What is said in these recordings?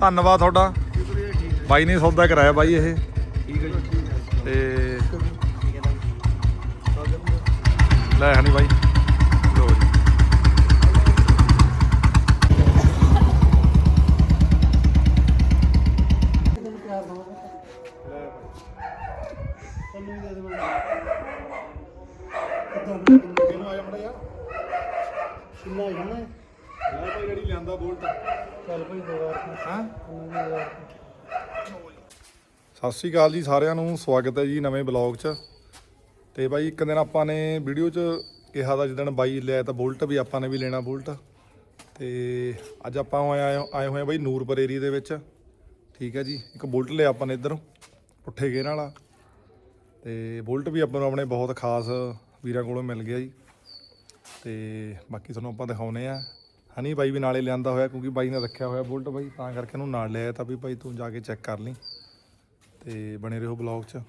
ਧੰਨਵਾਦ ਤੁਹਾਡਾ। ਬਾਈ ਨੇ ਸੌਦਾ ਕਰਾਇਆ ਬਾਈ ਇਹ। ਠੀਕ ਹੈ ਜੀ ਤੇ ਲੈ ਹਣੀ ਬਾਈ। ਲੋ ਜੀ। ਕਿੰਨਾ ਆਇਆ ਨਾ ਲੈ ਭਾਈ ਜਿਹੜੀ ਲਿਆਂਦਾ ਬੋਲਟ? ਚੱਲ ਭਾਈ 2000 ਹਾਂ? ਸਤਿ ਸ਼੍ਰੀ ਅਕਾਲ ਜੀ ਸਾਰਿਆਂ ਨੂੰ ਸਵਾਗਤ ਹੈ ਜੀ ਨਵੇਂ ਬਲੌਗ 'ਚ। ਤੇ ਬਾਈ ਇੱਕ ਦਿਨ ਆਪਾਂ ਨੇ ਵੀਡੀਓ 'ਚ ਕਿਹਾ ਦਾ ਜਿੱਦਣ ਬਾਈ ਲਿਆ ਤਾਂ ਬੁਲਟ ਵੀ ਆਪਾਂ ਨੇ ਵੀ ਲੈਣਾ ਬੁਲਟ। ਤੇ ਅੱਜ ਆਪਾਂ ਆਏ ਆਏ ਆਏ ਹੋਏ ਆ ਬਾਈ ਨੂਰਪੁਰ ਏਰੀਆ ਦੇ ਵਿੱਚ। ਠੀਕ ਹੈ ਜੀ ਇੱਕ ਬੁਲਟ ਲਿਆ ਆਪਾਂ ਨੇ ਇੱਧਰੋਂ ਪੁੱਠੇ ਗੇਰ ਵਾਲਾ। ਤੇ ਬੁਲਟ ਵੀ ਆਪਾਂ ਨੂੰ ਆਪਣੇ ਬਹੁਤ ਖਾਸ ਵੀਰਾਂ ਕੋਲੋਂ ਮਿਲ ਗਿਆ ਜੀ। ਤੇ ਬਾਕੀ ਤੁਹਾਨੂੰ ਆਪਾਂ ਦਿਖਾਉਨੇ ਆ। ਹਨੀ ਬਾਈ ਵੀ ਨਾਲੇ ਲਿਆਂਦਾ ਹੋਇਆ ਕਿਉਂਕਿ ਬਾਈ ਨੇ ਰੱਖਿਆ ਹੋਇਆ ਬੁਲਟ ਬਾਈ ਤਾਂ ਕਰਕੇ ਇਹਨੂੰ ਨਾਲ ਲਿਆਇਆ ਤਾਂ ਵੀ ਭਾਈ ਤੂੰ ਜਾ ਕੇ ਚੈੱਕ ਕਰ ਲਈ ਤੇ ਬਣੇ ਰਹੋ ਬਲੌਗ 'ਚ।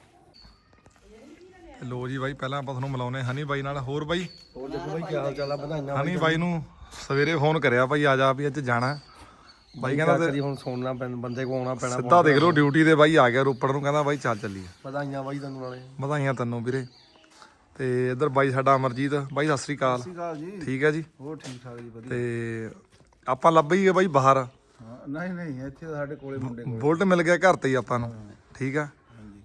ਲੋ ਜੀ ਬਾਈ ਪਹਿਲਾਂ ਆਪਾਂ ਤੁਹਾਨੂੰ ਮਿਲਾਉਨੇ ਹਨੀ ਬਾਈ ਨਾਲ ਹੋਰ ਬਾਈ? ਹੋਰ ਦੇਖੋ ਭਾਈ ਕੀ ਹਾਲ ਚਾਲ ਆ? ਵਧਾਈਆਂ ਹਨੀ ਬਾਈ ਨੂੰ ਸਵੇਰੇ ਫੋਨ ਕਰਿਆ ਭਾਈ ਆ ਜਾ ਵੀ ਅੱਜ ਜਾਣਾ। ਬਾਈ ਕਹਿੰਦਾ ਤੇ ਹੁਣ ਸੁਣਨਾ ਪੈਣ ਬੰਦੇ ਕੋ ਆਉਣਾ ਪੈਣਾ ਸਿੱਧਾ ਦੇਖ ਲਓ ਡਿਊਟੀ ਤੇ ਬਾਈ ਆ ਗਿਆ ਰੋਪੜ ਨੂੰ ਕਹਿੰਦਾ ਬਾਈ ਚੱਲ ਚੱਲੀਏ। ਵਧਾਈਆਂ ਬਾਈ ਤੁਹਾਨੂੰ ਨਾਲੇ। ਵਧਾਈਆਂ ਤੈਨੂੰ ਵੀਰੇ। ਤੇ ਇੱਧਰ ਬਾਈ ਸਾਡਾ ਅਮਰਜੀਤ ਬਾਈ ਸਤਿ ਸ੍ਰੀ ਅਕਾਲ। ਸਤਿ ਅਕਾਲ ਜੀ। ਠੀਕ ਹੈ ਜੀ? ਹੋਰ ਠੀਕ ਠਾਕ ਜੀ ਵਧੀਆ। ਤੇ ਆਪਾਂ ਲੱਭ ਹੀ ਗਏ ਬਾਈ ਬਾਹਰ। ਹਾਂ ਨਹੀਂ ਨਹੀਂ ਇੱਥੇ ਤਾਂ ਸਾਡੇ ਕੋਲੇ ਮੁੰਡੇ ਕੋਲ। ਬੁਲਟ ਮਿਲ ਗਿਆ ਘਰ ਤੇ ਹੀ ਆਪਾਂ ਨੂੰ ਠੀਕ ਆ?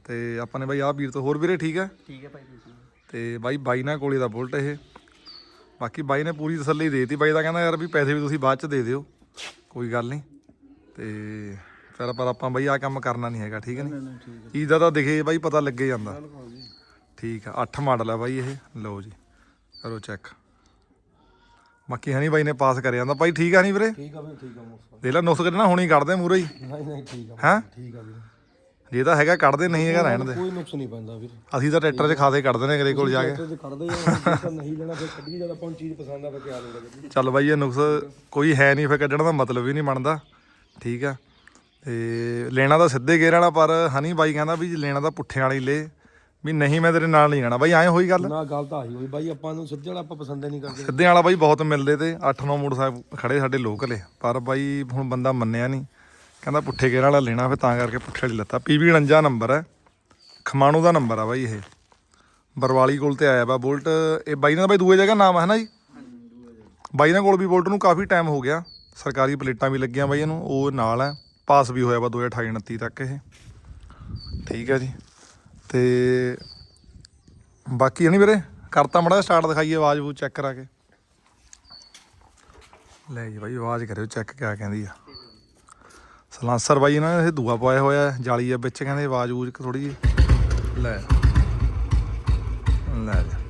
ਤੇ ਆਪਾਂ ਨੇ ਬਾਈ ਆਹ ਵੀਰ ਤੋਂ ਹੋਰ ਵੀਰੇ ਠੀਕ ਆ? ਠੀਕ ਹੈ ਭਾਈ ਤੁਸੀਂ ਤੇ ਬਾਈ ਬਾਈ ਨਾਲ ਕੋਲੇ ਦਾ ਬੁਲਟ ਇਹ। ਬਾਕੀ ਬਾਈ ਨੇ ਪੂਰੀ ਤਸੱਲੀ ਦੇਤੀ। ਬਾਈ ਦਾ ਕਹਿੰਦਾ ਯਾਰ ਵੀ ਪੈਸੇ ਵੀ ਤੁਸੀਂ ਬਾਅਦ ਚ ਦੇ ਦਿਓ। ਕੋਈ ਗੱਲ ਨਹੀਂ। ਤੇ ਫਿਰ ਪਰ ਆਪਾਂ ਬਾਈ ਆ ਕੰਮ ਕਰਨਾ ਨਹੀਂ ਹੈਗਾ ਠੀਕ ਹੈ ਨਹੀਂ ਨਹੀਂ ਠੀਕ ਚੀਜ਼ ਦਾ ਤਾਂ ਦਿਖੇ ਬਾਈ ਪਤਾ ਲੱਗੇ ਜਾਂਦਾ। ਹੈ ਬਿਲਕੁਲ ਜੀ। ਠੀਕ ਆ 8 ਮਾਡਲ ਆ ਬਾਈ ਇਹ। ਲਓ ਜੀ ਕਰੋ ਚੈੱਕ ਬਾਕੀ ਹਨੀ ਬਾਈ ਨੇ ਪਾਸ ਕਰਿਆ ਜਾਂਦਾ ਬਾਈ ਠੀਕ ਆ ਨਹੀਂ ਵੀਰੇ? ਠੀਕ ਆ ਵੀ ਠੀਕ ਆ ਮੋਸਾ ਦੇਖ ਲੈ ਨੁਸਖ ਕੱਢਣਾ ਹੁਣੀ ਕੱਢਦੇ ਮੂਰੇ ਹੀ। ਨਹੀਂ ਨਹੀਂ ਠੀਕ ਆ ਹੈਂ? ਠੀਕ ਆ ਵੀਰ। ਜੇ ਤਾਂ ਹੈਗਾ ਕੱਢਦੇ ਨਹੀਂ ਹੈਗਾ ਰਹਿਣ ਦੇ। ਕੋਈ ਨੁਕਸ ਨਹੀਂ ਪੈਂਦਾ ਵੀਰ। ਅਸੀਂ ਤਾਂ ਟਰੈਕਟਰ 'ਚ ਖਾਦੇ ਕੱਢਦੇ ਨੇ ਅਗਲੇ ਕੋਲ ਜਾ ਕੇ। ਟਰੈਕਟਰ 'ਚ ਕੱਢਦੇ ਆ ਨਹੀਂ ਲੈਣਾ ਫਿਰ ਕੱਢੀ ਜਦ ਆਪਾਂ ਨੂੰ ਚੀਜ਼ ਪਸੰਦ ਆ ਫਿਰ ਕਿਆ ਜੀ ਚੱਲ ਬਾਈ ਇਹ ਨੁਕਸ ਕੋਈ ਹੈ ਨਹੀਂ ਫਿਰ ਕੱਢਣ ਦਾ ਮਤਲਬ ਹੀ ਨਹੀਂ ਬਣਦਾ। ਠੀਕ ਆ। ਤੇ ਲੈਣਾ ਤਾਂ ਸਿੱਧੇ ਗੇਰ ਵਾਲਾ ਪਰ ਹਨੀ ਬਾਈ ਕਹਿੰਦਾ ਵੀ ਜੇ ਲੈਣਾ ਤਾਂ ਪੁੱਠੇ ਵਾਲੀ ਲੈ। ਵੀ ਨਹੀਂ ਮੈਂ ਤੇਰੇ ਨਾਲ ਨਹੀਂ ਜਾਣਾ ਬਾਈ ਐਂ ਹੋਈ ਗੱਲ? ਨਾ ਗੱਲ ਤਾਂ ਆਈ ਹੋਈ। ਬਾਈ ਆਪਾਂ ਨੂੰ ਸਿੱਧੇ ਵਾਲਾ ਆਪਾਂ ਪਸੰਦ ਨਹੀਂ ਕਰਦੇ। ਸਿੱਧੇ ਵਾਲਾ ਬਾਈ ਬਹੁਤ ਮਿਲਦੇ ਤੇ 8-9 ਮੋਟਰਸਾਈਕਲ ਖੜੇ ਸਾਡੇ ਲੋਕਲ ਪਰ ਬਾਈ ਹੁਣ ਬੰਦਾ ਮੰਨਿਆ ਨਹੀਂ। ਕਹਿੰਦਾ ਪੁੱਠੇ ਗੇਰ ਵਾਲਾ ਲੈਣਾ ਫਿਰ ਤਾਂ ਕਰਕੇ ਪੁੱਠੇ ਵਾਲੀ ਲੱਤਾ। ਪੀਵੀ 49 ਨੰਬਰ ਹੈ। ਖਮਾਣੂ ਦਾ ਨੰਬਰ ਆ ਬਾਈ ਇਹ। ਬਰਵਾਲੀ ਕੋਲ ਤੇ ਆਇਆ ਵਾ ਬੁਲਟ। ਇਹ ਬਾਈ ਦਾ ਬਾਈ ਦੂਏ ਜਗ੍ਹਾ ਨਾਮ ਹੈ ਨਾ ਜੀ? ਬਾਈ ਨਾਲ ਕੋਲ ਵੀ ਬੁਲਟ ਨੂੰ ਕਾਫੀ ਟਾਈਮ ਹੋ ਗਿਆ। ਸਰਕਾਰੀ ਪਲੇਟਾਂ ਵੀ ਲੱਗੀਆਂ ਬਾਈ ਇਹਨੂੰ ਉਹ ਨਾਲ ਹੈ। ਪਾਸ ਵੀ ਹੋਇਆ ਵਾ 2028 29 ਤੱਕ ਇਹ। ਠੀਕ ਹੈ ਜੀ। ਤੇ ਬਾਕੀ ਨਹੀਂ ਵੀਰੇ? ਕਰਤਾ ਮੜਾ ਸਟਾਰਟ ਦਿਖਾਈਏ, ਆਵਾਜ਼ ਉਹ ਚੈੱਕ ਕਰਾ ਕੇ। ਲੈ ਜੀ ਬਾਈ, ਆਵਾਜ਼ ਕਰਿਓ ਚੈੱਕ ਕਿਆ ਕਹਿੰਦੀ ਆ। ਸਲਾਂਸਰ ਬਾਈ ਇਹਨਾਂ ਨੇ ਇਹ ਦੂਆ ਪਾਇਆ ਹੋਇਆ ਜਾਲੀ ਆ, ਵਿੱਚ ਕਹਿੰਦੇ ਆਵਾਜ਼ ਊਜ ਥੋੜੀ ਜੀ ਲੈ। ਲੈ ਜੀ।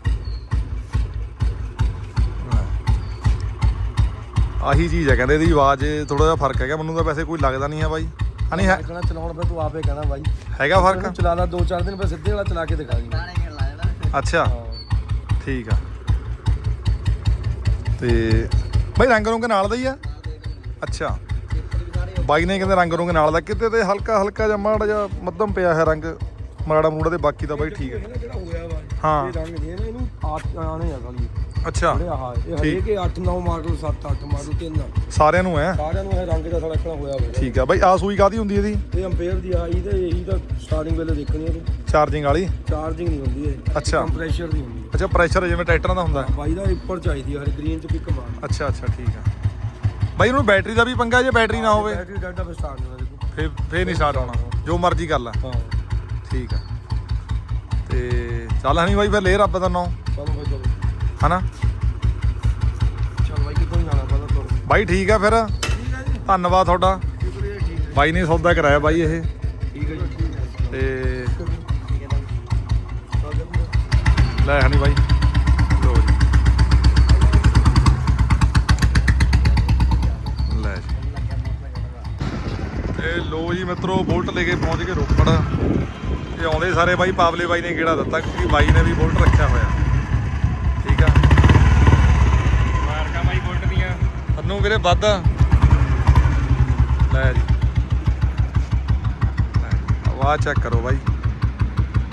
ਆਹੀ ਚੀਜ਼ ਹੈ ਕਹਿੰਦੇ ਇਹਦੀ, ਆਵਾਜ਼ ਥੋੜਾ ਜਿਹਾ ਫ਼ਰਕ ਹੈਗਾ, ਮੈਨੂੰ ਤਾਂ ਵੈਸੇ ਕੋਈ ਲੱਗਦਾ ਨਹੀਂ ਹੈ ਬਾਈ। ਹਣੀ ਹੈ। ਕਹਿਣਾ ਚਲਾਉਣ ਫਿਰ ਤੂੰ ਆਪੇ ਕਹਿਣਾ ਬਾਈ। ਹੈਗਾ ਫ਼ਰਕ? ਚਲਾ ਲਾ ਦੋ ਚਾਰ ਦਿਨ ਫਿਰ ਸਿੱਧੇ ਵਾਲਾ ਚਲਾ ਕੇ ਦਿਖਾ ਦੀ ਅੱਛਾ। ਠੀਕ ਆ। ਤੇ ਬਾਈ ਰੰਗ ਰੁੰਗ ਨਾਲ ਦਾ ਹੀ ਆ? ਅੱਛਾ। ਬਾਈ ਨੇ ਕਹਿੰਦੇ ਰੰਗ ਰੁੰਗ ਨਾਲ ਦਾ। ਕਿਤੇ ਤੇ ਹਲਕਾ ਹਲਕਾ ਜਿਹਾ ਮਾੜਾ ਜਿਹਾ ਮੱਧਮ ਪਿਆ ਹੈ ਰੰਗ। ਮਾੜਾ ਮੂੜਾ ਤੇ ਬਾਕੀ ਤਾਂ ਬਾਈ ਠੀਕ ਹੈ। ਜਿਹੜਾ ਹੋਇਆ ਵਾ ਹਾਂ। ਇਹ ਰੰਗ ਦੇ ਨਾ ਇਹਨੂੰ ਆਠ ਆਣੇ ਆ ਗੱਲ ਅੱਛਾ। ਜਿਹੜੇ ਆਹ ਇਹ ਹਰੇਕ 8 9 ਮਾਡਲ 7 8 ਮਾਡਲ ਤਿੰਨ। ਆ। ਸਾਰਿਆਂ ਨੂੰ ਹੈ? ਸਾਰਿਆਂ ਨੂੰ ਇਹ ਰੰਗ ਦਾ ਥੋੜਾ ਖੜਾ ਹੋਇਆ ਹੋਇਆ। ਠੀਕ ਆ ਬਾਈ ਆ ਸੂਈ ਕਾਦੀ ਹੁੰਦੀ ਇਹਦੀ? ਇਹ ਅੰਪੇਅਰ ਦੀ ਆਈ ਤੇ ਇਹੀ ਤਾਂ ਸਟਾਰਟਿੰਗ ਵੇਲੇ ਦੇਖਣੀ ਹੈ ਚਾਰਜਿੰਗ ਵਾਲੀ? ਚਾਰਜਿੰਗ ਨਹੀਂ ਹੁੰਦੀ ਇਹ। ਅੱਛਾ। ਕੰਪਰੈਸ਼ਰ ਦੀ ਹੁੰਦੀ ਅੱਛਾ ਪ੍ਰੈਸ਼ਰ ਜਿਵੇਂ ਟਰੈਕਟਰਾਂ ਦਾ ਹੁੰਦਾ। ਹੈ। ਬਾਈ ਦਾ ਉੱਪਰ ਚਾਹੀਦੀ ਹੈ ਹਰ ਗ੍ਰੀਨ ਚ ਪਿਕ ਮਾਰ ਅੱਛਾ ਅੱਛਾ ਠੀਕ ਆ। ਬਾਈ ਇਹਨੂੰ ਬੈਟਰੀ ਦਾ ਵੀ ਪੰਗਾ ਜੇ ਬੈਟਰੀ ਨਾ ਹੋਵੇ? ਬੈਟਰੀ ਡਾਟਾ ਫਿਰ ਸਟਾਰਟ ਨਹੀਂ ਹੋਣਾ ਫੇਰ ਫੇਰ ਨਹੀਂ ਸਟਾਰਟ ਹੋਣਾ। ਜੋ ਮਰਜ਼ੀ ਕਰ ਲੈ। ਹਾਂ। ਠੀਕ ਆ। ਤੇ ਚੱਲ ਹਣੀ ਬਾਈ ਫਿਰ ਲੈ ਰੱਬ ਦਾ ਨਾਂ ਚਲੋ ਭਾਈ ਚਲੋ। ਹਨਾ? ਚਲ ਬਾਈ ਕਿੱਥੋਂ ਜਾਣਾ ਪਹਿਲਾਂ ਤੋਂ ਬਾਈ ਠੀਕ ਆ ਫਿਰ। ਠੀਕ ਹੈ ਜੀ। ਧੰਨਵਾਦ ਤੁਹਾਡਾ। ਸ਼ੁਕਰੀਆ ਠੀਕ ਹੈ ਬਾਈ ਨੇ ਸੌਦਾ ਕਰਾਇਆ ਬਾਈ ਇਹ। ਠੀਕ ਹੈ ਜੀ ਤੇ ਬਾਈ ਲੈ ਹਣੀ ਬਾਈ। ਲੋ ਜੀ। ਲੈ ਜੀ। ਇਹ ਲੋ ਜੀ ਮਿੱਤਰੋ ਬੁਲਟ ਲੈ ਕੇ ਪਹੁੰਚ ਗਏ ਰੋਪੜ। ਇਹ ਆਉਂਦੇ ਸਾਰੇ ਬਾਈ ਪਾਵਲੇ ਬਾਈ ਨੇ ਗੇੜਾ ਦਿੱਤਾ ਕਿਉਂਕਿ ਬਾਈ ਨੇ ਵੀ ਬੁਲਟ ਰੱਖਿਆ ਹੋਇਆ। ਠੀਕ ਆ? ਮਾਰਕਾ ਬਾਈ ਬੁਲਟ ਦੀਆਂ। ਤੁਹਾਨੂੰ ਵੀਰੇ ਵੱਧ। ਲੈ ਜੀ। ਆਵਾਜ਼ ਚੈੱਕ ਕਰੋ ਬਾਈ।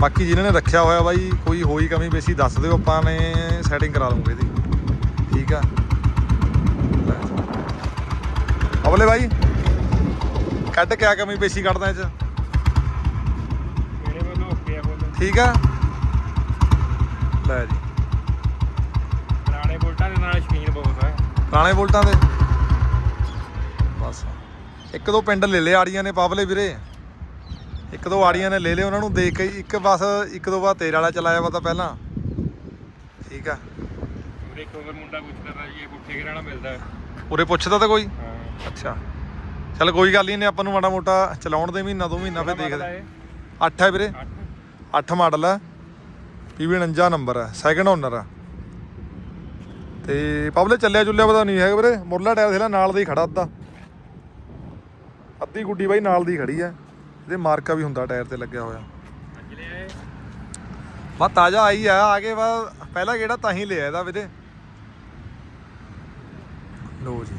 ਬਾਕੀ ਜਿਨ੍ਹਾਂ ਨੇ ਰੱਖਿਆ ਹੋਇਆ ਬਾਈ ਕੋਈ ਹੋਈ ਕਮੀ ਬੇਸੀ ਦੱਸ ਦਿਓ ਆਪਾਂ ਨੇ ਸੈਟਿੰਗ ਕਰਾ ਲਵਾਂਗੇ ਇਹਦੀ। ਠੀਕ ਆ? ਅਬਲੇ ਬਾਈ ਕੱਢ ਕੇ ਆ ਕਮੀ ਪੇਸ਼ੀ ਕੱਢਦਾ ਇਹ ਚ ਮੇਰੇ ਵੱਲੋਂ ਓਕੇ ਆ ਬੋਲ ਠੀਕ ਆ? ਲੈ ਜੀ। ਪੁਰਾਣੇ ਬੋਲਟਾਂ ਦੇ ਨਾਲ ਸ਼ਕੀਨ ਬਹੁਤ ਹੈ ਪੁਰਾਣੇ ਬੋਲਟਾਂ ਦੇ। ਬਸ। ਇੱਕ ਦੋ ਪਿੰਡ ਲੈ ਲਏ ਆੜੀਆਂ ਨੇ ਪਾਵਲੇ ਵੀਰੇ। ਇੱਕ ਦੋ ਆੜੀਆਂ ਨੇ ਲੈ ਲਏ ਉਹਨਾਂ ਨੂੰ ਦੇਖ ਕੇ ਇੱਕ ਬਸ ਇੱਕ ਦੋ ਵਾਰ ਤੇਰੇ ਵਾਲਾ ਚਲਾਇਆ ਵਾ ਤਾਂ ਪਹਿਲਾਂ। ਠੀਕ ਆ। ਇੱਕ ਹੋਰ ਮੁੰਡਾ ਪੁੱਛਦਾ ਜੀ ਇਹ ਪੁੱਠੇ ਕਿਹੜਾ ਮਿਲਦਾ। ਹੈ? ਉਰੇ ਪੁੱਛਦਾ ਤਾਂ ਕੋਈ? ਹਾਂ। ਅੱਛਾ। ਚੱਲ ਕੋਈ ਗੱਲ ਨਹੀਂ ਨੇ ਆਪਾਂ ਨੂੰ ਮਾੜਾ ਮੋਟਾ ਚਲਾਉਣ ਦੇ ਮਹੀਨਾ ਦੋ ਮਹੀਨਾ ਫੇ ਦੇਖਦੇ 8 ਹੈ। ਵੀਰੇ। 8 8 ਮਾਡਲ ਹੈ ਪੀਵੀ 49 ਨੰਬਰ ਹੈ ਸੈਕੰਡ ਓਨਰ ਆ ਤੇ ਪਬਲੇ ਚੱਲਿਆ ਚੁੱਲਿਆ ਪਤਾ ਨਹੀਂ ਹੈਗਾ ਵੀਰੇ ਮੁਰਲਾ ਟਾਇਰ ਥੇਲਾ ਨਾਲ ਦਾ ਹੀ ਖੜਾ ਅੱਧਾ। ਅੱਧੀ ਗੁੱਡੀ ਬਾਈ ਨਾਲ ਦੀ ਖੜੀ ਹੈ ਇਹਦੇ ਮਾਰਕਾ ਵੀ ਹੁੰਦਾ ਟਾਇਰ ਤੇ ਲੱਗਿਆ ਹੋਇਆ। ਬਾ ਤਾਜ਼ਾ ਆਈ ਆ ਆ ਕੇ ਬਾ ਪਹਿਲਾ ਕਿਹੜਾ ਤਾਂ ਹੀ ਲਿਆ ਇਹਦਾ ਵੀਰੇ। ਲੋ ਜੀ।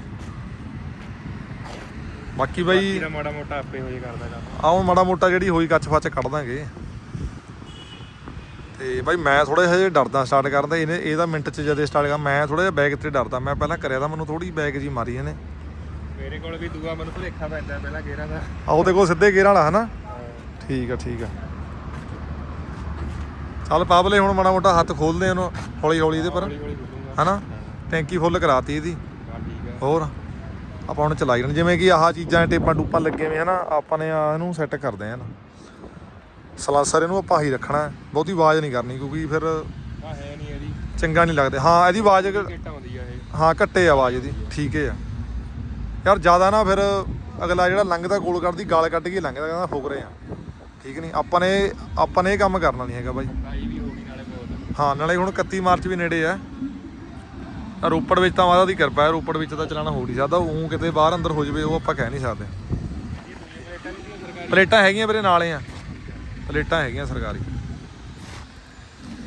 ਬਾਕੀ ਬਾਈ ਮਾੜਾ ਮੋਟਾ ਆਪੇ ਹੋਈ ਕਰਦਾ ਕੰਮ। ਆਉਂ ਮਾੜਾ ਮੋਟਾ ਜਿਹੜੀ ਹੋਈ ਕੱਚ ਫੱਚ ਕੱਢ ਦਾਂਗੇ। ਤੇ ਬਾਈ ਮੈਂ ਥੋੜਾ ਜਿਹਾ ਡਰਦਾ ਸਟਾਰਟ ਕਰਦਾ ਇਹਨੇ ਇਹਦਾ ਮਿੰਟ ਚ ਜਦੇ ਸਟਾਰਟ ਕਰ ਮੈਂ ਥੋੜਾ ਜਿਹਾ ਬੈਗ ਤੇ ਡਰਦਾ। ਮੈਂ ਪਹਿਲਾਂ ਕਰਿਆ ਤਾਂ ਮੈਨੂੰ ਥੋੜੀ ਬੈਗ ਜੀ ਮਾਰੀ ਇਹਨੇ। ਮੇਰੇ ਕੋਲ ਵੀ ਦੂਆ ਮੈਨੂੰ ਭੁਲੇਖਾ ਪੈਂਦਾ ਪਹਿਲਾਂ ਗੇਰਾਂ ਦਾ। ਆ ਉਹਦੇ ਕੋਲ ਸਿੱਧੇ ਗੇਅਰ ਵਾਲਾ ਹਨਾ? ਠੀਕ ਆ ਠੀਕ ਆ। ਚੱਲ ਪਾਬਲੇ ਹੁਣ ਮਾੜਾ ਮੋਟਾ ਹੱਥ ਖੋਲਦੇ ਉਹਨੂੰ ਹੌਲੀ ਹੌਲੀ ਇਹਦੇ ਪਰ ਹਨਾ? ਟੈਂਕੀ ਫੁੱਲ ਕਰਾਤੀ ਇਹਦੀ। ਹੋਰ? ਆਪਾਂ ਹੁਣ ਚਲਾਈ ਜਾਣ ਜਿਵੇਂ ਕਿ ਆਹ ਚੀਜ਼ਾਂ ਟੇਪਾਂ ਟੂਪਾਂ ਲੱਗੇ ਹੋਏ ਹਨਾ ਆਪਾਂ ਨੇ ਇਹਨੂੰ ਸੈੱਟ ਕਰਦੇ ਆ ਨਾ। ਸਲਾਂਸਰ ਇਹਨੂੰ ਆਪਾਂ ਹੀ ਰੱਖਣਾ। ਬਹੁਤੀ ਆਵਾਜ਼ ਨਹੀਂ ਕਰਨੀ ਕਿਉਂਕਿ ਫਿਰ ਆ ਹੈ ਨਹੀਂ ਇਹਦੀ। ਚੰਗਾ ਨਹੀਂ ਲੱਗਦਾ। ਹਾਂ ਇਹਦੀ ਆਵਾਜ਼ ਕਿੱਟ ਆਉਂਦੀ ਆ ਇਹ। ਹਾਂ ਘੱਟੇ ਆਵਾਜ਼ ਇਹਦੀ। ਠੀਕ ਹੈ ਯਾਰ ਜ਼ਿਆਦਾ ਨਾ ਫਿਰ ਅਗਲਾ ਜਿਹੜਾ ਲੰਘਦਾ ਗੋਲ ਕਰਦੀ ਗਾਲ ਕੱਢ ਕੇ ਲੰਘਦਾ ਕਹਿੰਦਾ ਫੁਕ ਰਹੇ ਆ। ਠੀਕ ਨਹੀਂ ਆਪਾਂ ਨੇ ਆਪਾਂ ਨੇ ਇਹ ਕੰਮ ਕਰਨਾ ਨਹੀਂ ਹੈਗਾ ਬਾਈ। ਵੀ ਹੋ ਗਈ ਨਾਲੇ ਬਹੁਤ। ਹਾਂ ਨਾਲੇ ਹੁਣ 31 ਮਾਰਚ ਵੀ ਨੇੜੇ ਆ। ਰੋਪੜ ਵਿੱਚ ਤਾਂ ਮਾਤਾ ਦੀ ਕਿਰਪਾ ਹੈ ਰੋਪੜ ਵਿੱਚ ਤਾਂ ਚਲਾਣਾ ਹੋ ਨਹੀਂ ਸਕਦਾ। ਉਹ ਕਿਤੇ ਬਾਹਰ ਅੰਦਰ ਹੋ ਜਵੇ ਉਹ ਆਪਾਂ ਕਹਿ ਨਹੀਂ ਸਕਦੇ। ਪਲੇਟਾਂ ਹੈਗੀਆਂ ਵੀਰੇ ਨਾਲੇ ਆ। ਪਲੇਟਾਂ ਹੈਗੀਆਂ ਸਰਕਾਰੀ।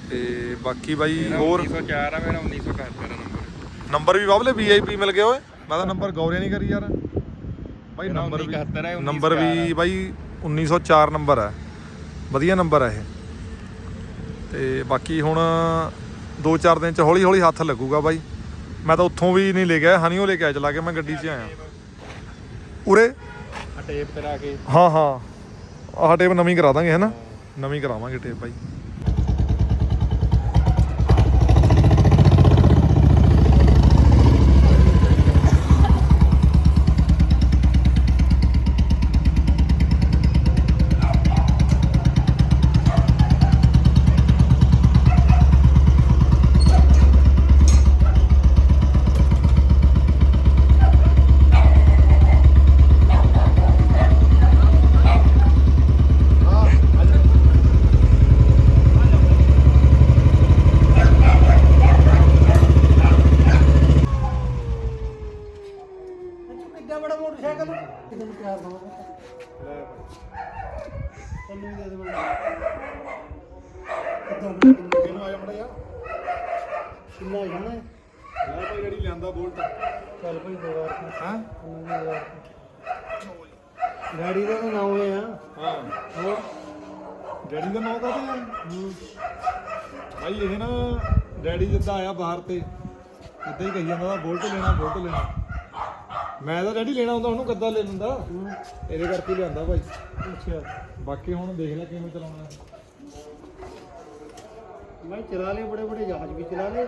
ਤੇ ਬਾਕੀ ਬਾਈ ਹੋਰ? 1904 ਆ ਮੇਰਾ 1971 ਨੰਬਰ। ਨੰਬਰ ਵੀ ਬਾਬਲੇ ਵੀਆਈਪੀ ਮਿਲ ਗਿਆ ਓਏ। ਮੈਂ ਤਾਂ ਨੰਬਰ ਗੌਰਿਆ ਨਹੀਂ ਕਰੀ ਯਾਰ। ਬਾਈ ਨੰਬਰ ਵੀ 1971 ਹੈ, 1904 ਨੰਬਰ ਵੀ ਬਾਈ 1904 ਨੰਬਰ ਹੈ ਵਧੀਆ ਨੰਬਰ ਹੈ ਇਹ। ਤੇ ਬਾਕੀ ਹੁਣ 2-4 ਦਿਨ ਚ ਹੌਲੀ ਹੌਲੀ ਹੱਥ ਲੱਗੂਗਾ ਬਾਈ। ਮੈਂ ਤਾਂ ਉੱਥੋਂ ਵੀ ਨਹੀਂ ਲੈ ਗਿਆ ਹਨੀਓ ਲੈ ਕੇ ਆਇਆ ਚਲਾ ਕੇ ਮੈਂ ਗੱਡੀ 'ਚ ਆਇਆ। ਉਰੇ? ਆ ਟੇਪ ਕਰਾ ਕੇ। ਹਾਂ ਹਾਂ। ਆਹ ਟੇਪ ਨਵੀਂ ਕਰਾ ਦਾਂਗੇ ਹੈ ਨਾ? ਨਵੀਂ ਕਰਾਵਾਂਗੇ ਟੇਪ ਭਾਈ ਕਿੱਡਾ ਬੜਾ ਮੋਟਰਸਾਈਕਲ ਕਿੰਨੇ ਨੂੰ ਤਿਆਰ ਹੋਣਾ ਤੈਨੂੰ ਵੀ ਦੇ ਦੇ ਬੜਾ ਕਿੱਦਾਂ ਇਹਨੂੰ ਆ ਜਾ ਮੜਾ ਯਾਰ ਕਿੰਨਾ ਜਾਣਾ ਹੈ? ਲੈ ਲਿਆਂਦਾ ਬੋਲਟ ਚੱਲ ਭਾਈ ਦੋ ਵਾਰ ਹਾਂ? ਗਾੜੀ ਦਾ ਤਾਂ ਨਾਮ ਹੈ ਆ ਹਾਂ। ਹੋਰ? ਡੈਡੀ ਦਾ ਨਾਮ ਕਾਹਦੇ ਆ ਭਾਈ ਇਹ ਨਾ ਡੈਡੀ ਜਿੱਦਾਂ ਆਇਆ ਬਾਹਰ ਤੇ ਇੱਦਾਂ ਹੀ ਕਹੀ ਜਾਂਦਾ ਬੋਲਟ ਲੈਣਾ ਬੋਲਟ ਲੈਣਾ। ਮੈਂ ਤਾਂ ਡੈਡੀ ਲੈਣਾ ਹੁੰਦਾ ਉਹਨੂੰ ਕੱਦਾ ਲੈ ਲੈਂਦਾ ਇਹਦੇ ਕਰਕੇ ਲਿਆਂਦਾ ਭਾਈ। ਅੱਛਾ। ਬਾਕੀ ਹੁਣ ਦੇਖ ਲੈ ਕਿਵੇਂ ਚਲਾਉਣਾ। ਮੈਂ ਚਲਾ ਲਏ ਬੜੇ ਬੜੇ ਜਹਾਜ਼ ਵੀ ਚਲਾ ਲਏ।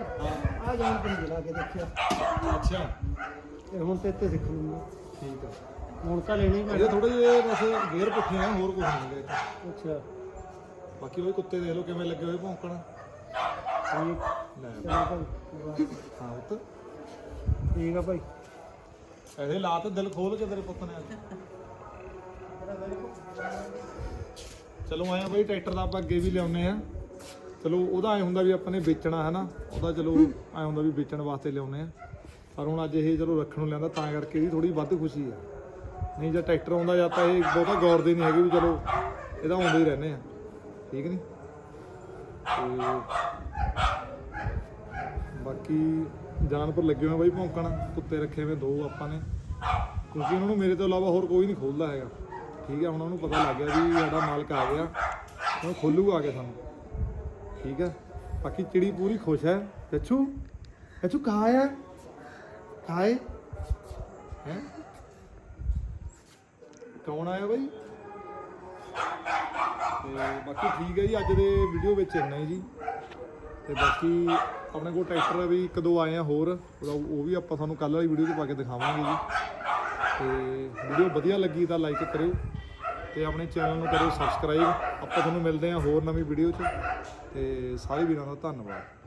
ਆ ਜਾਨ ਤੇ ਚਲਾ ਕੇ ਦੇਖਿਆ। ਅੱਛਾ। ਤੇ ਹੁਣ ਤੇ ਇੱਥੇ ਸਿੱਖ ਲੂੰਗਾ। ਠੀਕ ਆ। ਹੁਣ ਤਾਂ ਲੈਣੀ ਇਹਦੇ ਪੈਣਾ। ਥੋੜੇ ਜਿਹੇ ਬਸ ਗੇਅਰ ਪੁੱਠੇ ਆ ਹੋਰ ਕੁਝ ਨਹੀਂ ਹੈਗਾ ਇੱਥੇ। ਅੱਛਾ। ਬਾਕੀ ਉਹ ਕੁੱਤੇ ਦੇਖ ਲਓ ਕਿਵੇਂ ਲੱਗੇ ਹੋਏ ਭੌਂਕਣ। ਠੀਕ। ਲੈ। ਚਲੋ ਭਾਈ ਹਾਂ ਪੁੱਤ। ਠੀਕ ਆ ਭਾਈ। ਇਹਦੇ ਲਾਤ ਦਿਲ ਖੋਲ ਕੇ ਤੇਰੇ ਪੁੱਤ ਨੇ ਅੱਜ। ਚਲੋ ਆਇਆ ਬਈ ਟਰੈਕਟਰ ਦਾ ਆਪਾਂ ਅੱਗੇ ਵੀ ਲਿਆਉਨੇ ਆ। ਚਲੋ ਉਹਦਾ ਐ ਹੁੰਦਾ ਵੀ ਆਪਾਂ ਨੇ ਵੇਚਣਾ ਹੈ ਨਾ, ਉਹਦਾ ਚਲੋ ਐ ਹੁੰਦਾ ਵੀ ਵੇਚਣ ਵਾਸਤੇ ਲਿਆਉਨੇ ਆ ਪਰ ਹੁਣ ਅੱਜ ਇਹ ਚਲੋ ਰੱਖਣ ਨੂੰ ਲਿਆਂਦਾ, ਤਾਂ ਕਰਕੇ ਇਹਦੀ ਥੋੜੀ ਵੱਧ ਖੁਸ਼ੀ ਆ। ਨਹੀਂ ਜੇ ਟਰੈਕਟਰ ਆਉਂਦਾ ਜਾਂ ਤਾਂ ਇਹ ਬਹੁਤਾ ਗੌਰ ਦੇ ਨਹੀਂ ਹੈਗੇ ਵੀ ਚਲੋ ਇਹਦਾ ਆਉਂਦੇ ਹੀ ਰਹਿੰਦੇ ਆ। ਠੀਕ ਨਹੀਂ? ਤੇ ਬਾਕੀ ਜਾਨਪੁਰ ਲੱਗੇ ਹੋਏ ਬਾਈ ਭੌਂਕਣ, ਕੁੱਤੇ ਰੱਖੇ ਹੋਏ ਦੋ ਆਪਾਂ ਨੇ। ਕਿਉਂਕਿ ਉਹਨਾਂ ਨੂੰ ਮੇਰੇ ਤੋਂ ਇਲਾਵਾ ਹੋਰ ਕੋਈ ਨਹੀਂ ਖੋਲਦਾ ਹੈਗਾ। ਠੀਕ ਹੈ ਹੁਣ ਉਹਨੂੰ ਪਤਾ ਲੱਗ ਗਿਆ ਵੀ ਸਾਡਾ ਮਾਲਕ ਆ ਗਿਆ। ਹੁਣ ਖੋਲੂਗਾ ਆ ਕੇ ਸਾਨੂੰ। ਠੀਕ ਹੈ। ਬਾਕੀ ਚਿੜੀ ਪੂਰੀ ਖੁਸ਼ ਹੈ। ਅੱਛੂ ਅੱਛੂ ਕਹਾ ਹੈ? ਕਾਏ ਹੈ? ਕੌਣ ਆਇਆ ਬਾਈ? ਤੇ ਬਾਕੀ ਠੀਕ ਹੈ ਜੀ, ਅੱਜ ਦੇ ਵੀਡੀਓ ਵਿੱਚ ਇੰਨਾ ਹੀ ਜੀ। ਤੇ ਬਾਕੀ ਆਪਣੇ ਕੋਲ ਟਰੈਕਟਰ ਵੀ ਇੱਕ ਦੋ ਆਏ ਆ ਹੋਰ। ਉਹਦਾ- ਉਹ ਵੀ ਆਪਾਂ ਤੁਹਾਨੂੰ ਕੱਲ ਵਾਲੀ ਵੀਡੀਓ 'ਚ ਪਾ ਕੇ ਦਿਖਾਵਾਂਗੇ ਜੀ। ਤੇ ਵੀਡੀਓ ਵਧੀਆ ਲੱਗੀ ਤਾਂ ਲਾਈਕ ਕਰਿਓ। ਤੇ ਆਪਣੇ ਚੈਨਲ ਨੂੰ ਕਰਿਓ ਸਬਸਕ੍ਰਾਈਬ ਆਪਾਂ ਤੁਹਾਨੂੰ ਮਿਲਦੇ ਹਾਂ ਹੋਰ ਨਵੀਂ ਵੀਡੀਓ 'ਚ। ਤੇ ਸਾਰੇ ਵੀਰਾਂ ਦਾ ਧੰਨਵਾਦ